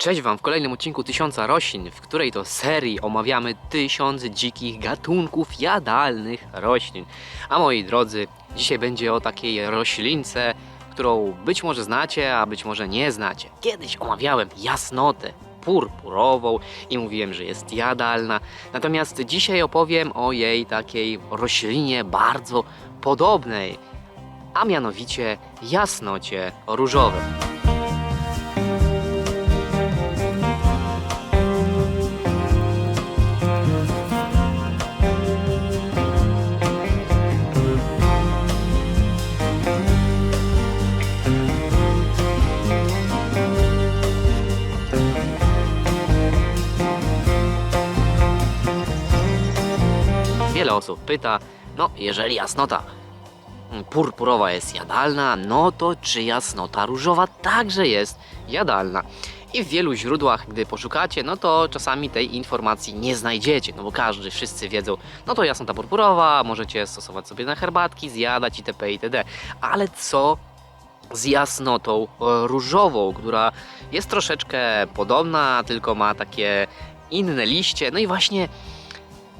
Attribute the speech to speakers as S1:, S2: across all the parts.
S1: Cześć Wam w kolejnym odcinku Tysiąca Roślin, w której to serii omawiamy tysiąc dzikich gatunków jadalnych roślin. A moi drodzy, dzisiaj będzie o takiej roślince, którą być może znacie, a być może nie znacie. Kiedyś omawiałem jasnotę purpurową i mówiłem, że jest jadalna. Natomiast dzisiaj opowiem o jej takiej roślinie bardzo podobnej, a mianowicie jasnocie różowym. Wiele osób pyta, no jeżeli jasnota purpurowa jest jadalna, no to czy jasnota różowa także jest jadalna? I w wielu źródłach, gdy poszukacie, no to czasami tej informacji nie znajdziecie, no bo każdy, wszyscy wiedzą, no to jasnota purpurowa, możecie stosować sobie na herbatki, zjadać itp. itd. Ale co z jasnotą różową, która jest troszeczkę podobna, tylko ma takie inne liście, no i właśnie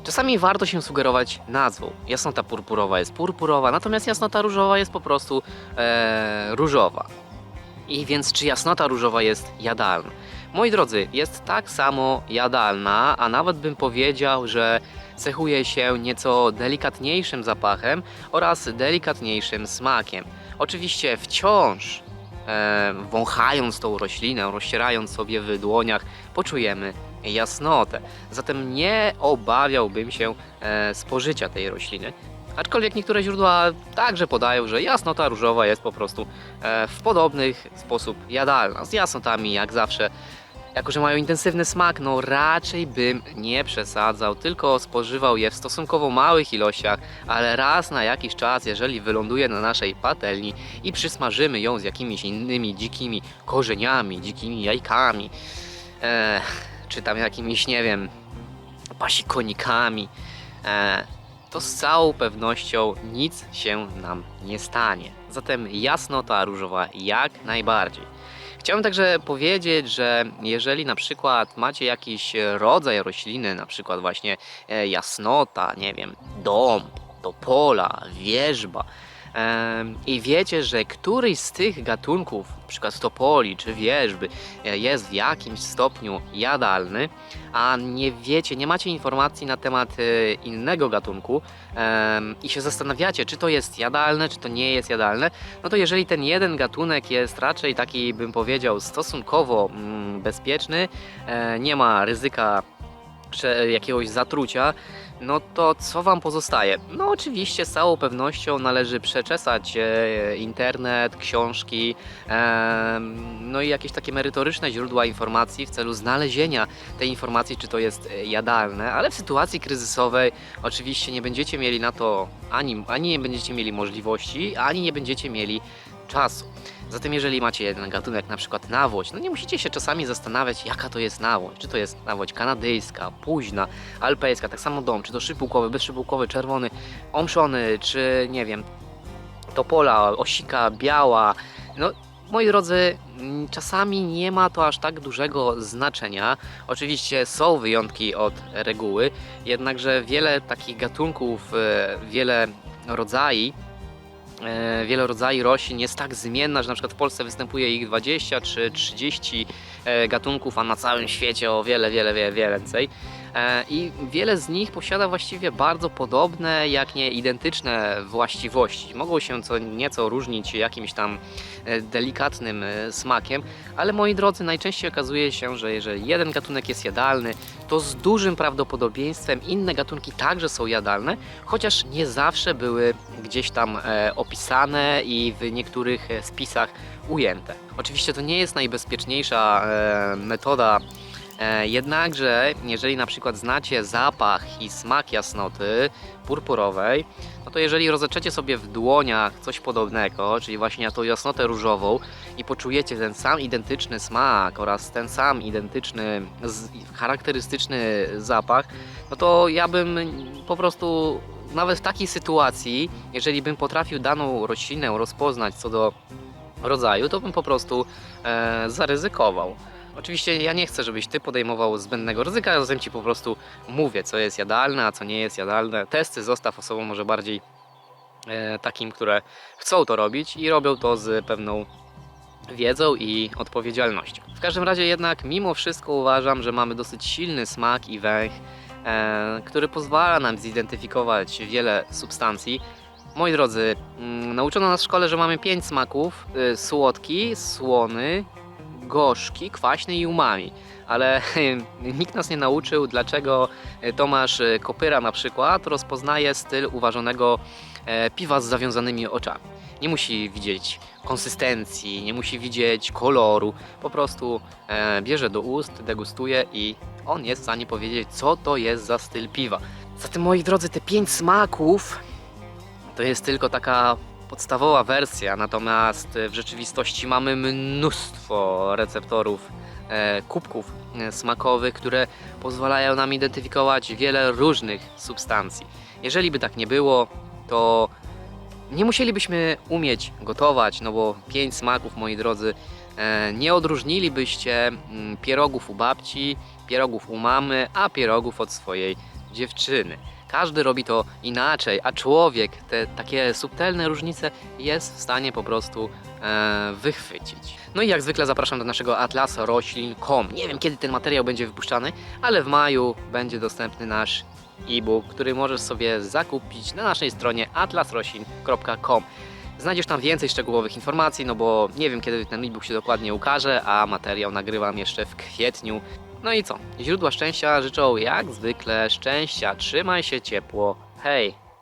S1: Czasami warto się sugerować nazwą. Jasnota purpurowa jest purpurowa, natomiast jasnota różowa jest po prostu e, różowa. I więc czy jasnota różowa jest jadalna? Moi drodzy, jest tak samo jadalna, a nawet bym powiedział, że cechuje się nieco delikatniejszym zapachem oraz delikatniejszym smakiem. Oczywiście wciąż e, wąchając tą roślinę, rozcierając sobie w dłoniach, poczujemy jasnotę. Zatem nie obawiałbym się e, spożycia tej rośliny. Aczkolwiek niektóre źródła także podają, że jasnota różowa jest po prostu e, w podobny sposób jadalna. Z jasnotami jak zawsze. Jako, że mają intensywny smak, no raczej bym nie przesadzał, tylko spożywał je w stosunkowo małych ilościach, ale raz na jakiś czas, jeżeli wyląduje na naszej patelni i przysmażymy ją z jakimiś innymi dzikimi korzeniami, dzikimi jajkami, e, czy tam jakimiś, nie wiem, pasikonikami, e, to z całą pewnością nic się nam nie stanie. Zatem jasnota różowa jak najbardziej. Chciałem także powiedzieć, że jeżeli na przykład macie jakiś rodzaj rośliny, na przykład właśnie e, jasnota, nie wiem, dąb, topola, wierzba, i wiecie, że któryś z tych gatunków, na przykład topoli czy wierzby, e, jest w jakimś stopniu jadalny, a nie wiecie, nie macie informacji na temat e, innego gatunku i się zastanawiacie, czy to jest jadalne, czy to nie jest jadalne, no to jeżeli ten jeden gatunek jest raczej taki, bym powiedział, stosunkowo mm, bezpieczny, e, nie ma ryzyka jakiegoś zatrucia, no to co Wam pozostaje? No oczywiście z całą pewnością należy przeczesać e, internet, książki, em, no i jakieś takie merytoryczne źródła informacji w celu znalezienia tej informacji, czy to jest e, jadalne, ale w sytuacji kryzysowej oczywiście nie będziecie mieli na to ani, ani nie będziecie mieli możliwości, ani nie będziecie mieli czasu. Zatem jeżeli macie jeden gatunek, na przykład nawoź, no nie musicie się czasami zastanawiać, jaka to jest nawoź. Czy to jest nawoź kanadyjska, późna, alpejska, tak samo dom, czy to szypułkowy, bezszypułkowy, czerwony, omszony, czy nie wiem, topola, osika, biała. No, moi drodzy, mm, czasami nie ma to aż tak dużego znaczenia. Oczywiście są wyjątki od reguły, jednakże wiele takich gatunków, e, wiele rodzajów wiele rodzajów roślin jest tak zmienna, że na przykład w Polsce występuje ich 20 czy 30 e, gatunków, a na całym świecie o wiele, wiele, wiele więcej. E, I wiele z nich posiada właściwie bardzo podobne, jak nie identyczne właściwości. Mogą się co nieco różnić jakimś tam e, delikatnym e, smakiem, ale moi drodzy, najczęściej okazuje się, że jeżeli jeden gatunek jest jadalny, to z dużym prawdopodobieństwem inne gatunki także są jadalne, chociaż nie zawsze były gdzieś tam opisane i w niektórych spisach ujęte. Oczywiście to nie jest najbezpieczniejsza metoda, jednakże jeżeli na przykład znacie zapach i smak jasnoty purpurowej, no to jeżeli rozetrzecie sobie w dłoniach coś podobnego, czyli właśnie tą jasnotę różową i poczujecie ten sam identyczny smak oraz ten sam identyczny, charakterystyczny zapach, no to ja bym po prostu nawet w takiej sytuacji, jeżeli bym potrafił daną roślinę rozpoznać co do rodzaju, to bym po prostu e, zaryzykował. Oczywiście ja nie chcę, żebyś ty podejmował zbędnego ryzyka, zatem ci po prostu mówię, co jest jadalne, a co nie jest jadalne. Testy zostaw osobom może bardziej e, takim, które chcą to robić i robią to z pewną wiedzą i odpowiedzialnością. W każdym razie jednak mimo wszystko uważam, że mamy dosyć silny smak i węch, e, który pozwala nam zidentyfikować wiele substancji. Moi drodzy, mm, nauczono nas w szkole, że mamy pięć smaków: y, słodki, słony, gorzki, kwaśny i umami. Ale nikt nas nie nauczył, dlaczego Tomasz Kopyra na przykład rozpoznaje styl uważanego e, piwa z zawiązanymi oczami. Nie musi widzieć konsystencji, nie musi widzieć koloru, po prostu e, bierze do ust, degustuje i on jest w stanie powiedzieć, co to jest za styl piwa. Zatem, moi drodzy, te pięć smaków to jest tylko taka podstawowa wersja, natomiast w rzeczywistości mamy mnóstwo receptorów, e, kubków e, smakowych, które pozwalają nam identyfikować wiele różnych substancji. Jeżeli by tak nie było, to nie musielibyśmy umieć gotować, no bo pięć smaków, moi drodzy, e, nie odróżnilibyście mm, pierogów u babci, pierogów u mamy, a pierogów od swojej dziewczyny. Każdy robi to inaczej, a człowiek te takie subtelne różnice jest w stanie po prostu e, wychwycić. No i jak zwykle zapraszam do naszego atlasu roślin.com. Nie wiem kiedy ten materiał będzie wypuszczany, ale w maju będzie dostępny nasz e-book, który możesz sobie zakupić na naszej stronie atlasroślin.com. Znajdziesz tam więcej szczegółowych informacji, no bo nie wiem kiedy ten e-book się dokładnie ukaże, a materiał nagrywam jeszcze w kwietniu. No i co? Źródła szczęścia życzą jak zwykle szczęścia. Trzymaj się ciepło. Hej!